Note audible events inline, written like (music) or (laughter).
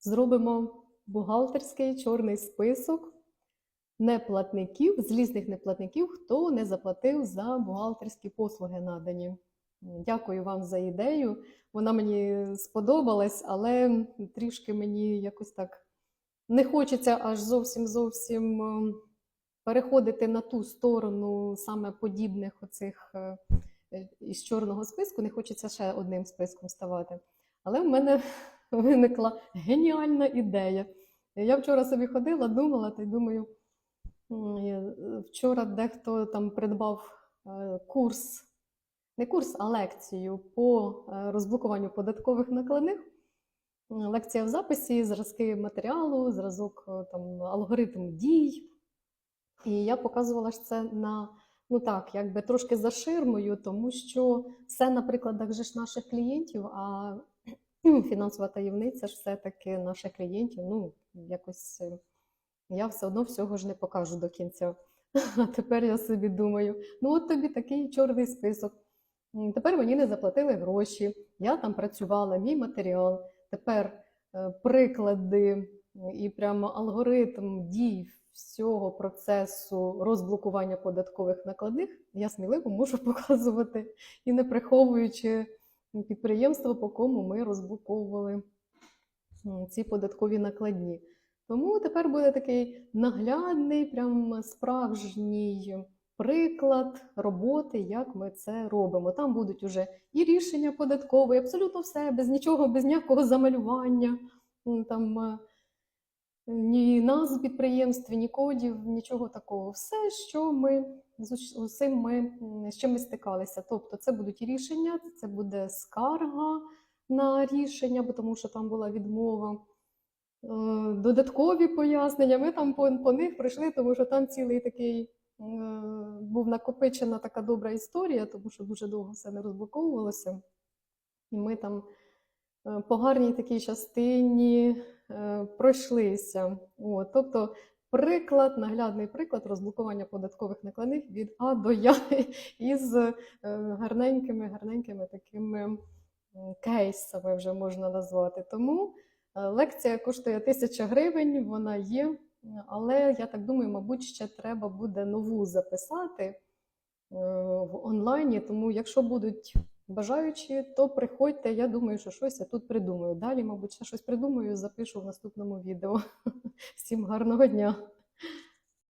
зробимо бухгалтерський чорний список неплатників, злісних неплатників, хто не заплатив за бухгалтерські послуги надані. Дякую вам за ідею. Вона мені сподобалась, але трішки мені якось так не хочеться аж зовсім зовсім ем, переходити на ту сторону саме подібних оцих е, е, із чорного списку. Не хочеться ще одним списком ставати. Але в мене (laughs) виникла геніальна ідея. Я вчора собі ходила, думала, та й думаю, е, вчора дехто там придбав е, курс, не курс, а лекцію по е, розблокуванню податкових накладних. Лекція в записі, зразки матеріалу, зразок там алгоритм дій. І я показувала ж це на ну так, якби трошки за ширмою, тому що все на прикладах же ж наших клієнтів, а фінансова таємниця ж все-таки наших клієнтів. Ну, якось е, я все одно всього ж не покажу до кінця. А тепер я собі думаю: ну от тобі такий чорний список. Тепер мені не заплатили гроші, я там працювала, мій матеріал. Тепер е, приклади і прямо алгоритм дій всього процесу розблокування податкових накладних я сміливо можу (laughs) показувати і не приховуючи підприємство, по кому ми розблоковували м, ці податкові накладні. Тому тепер буде такий наглядний, прям справжній приклад роботи, як ми це робимо. Там будуть уже і рішення податкові, абсолютно все, без нічого, без ніякого замалювання. Там е, ні назв підприємств, ні кодів, нічого такого. Все, що ми з усім ми з чим ми стикалися. Тобто, це будуть рішення, це буде скарга на рішення, бо тому що там була відмова. Е, Додаткові пояснення. Ми там по, по них прийшли, тому що там цілий такий е, був накопичена така добра історія, тому що дуже довго все не розблоковувалося. І ми там е, по гарній такій частині пройшлися. От, тобто, приклад, наглядний приклад розблокування податкових накладних від А до Я (laughs) із е, гарненькими, гарненькими такими кейсами вже можна назвати. Тому е, лекція коштує 1000 гривень, вона є, але я так думаю, мабуть, ще треба буде нову записати е, в онлайні. Тому, якщо будуть бажаючі, то приходьте. Я думаю, що щось я тут придумаю. Далі, мабуть, ще щось придумаю, запишу в наступному відео. (laughs) Всім гарного дня!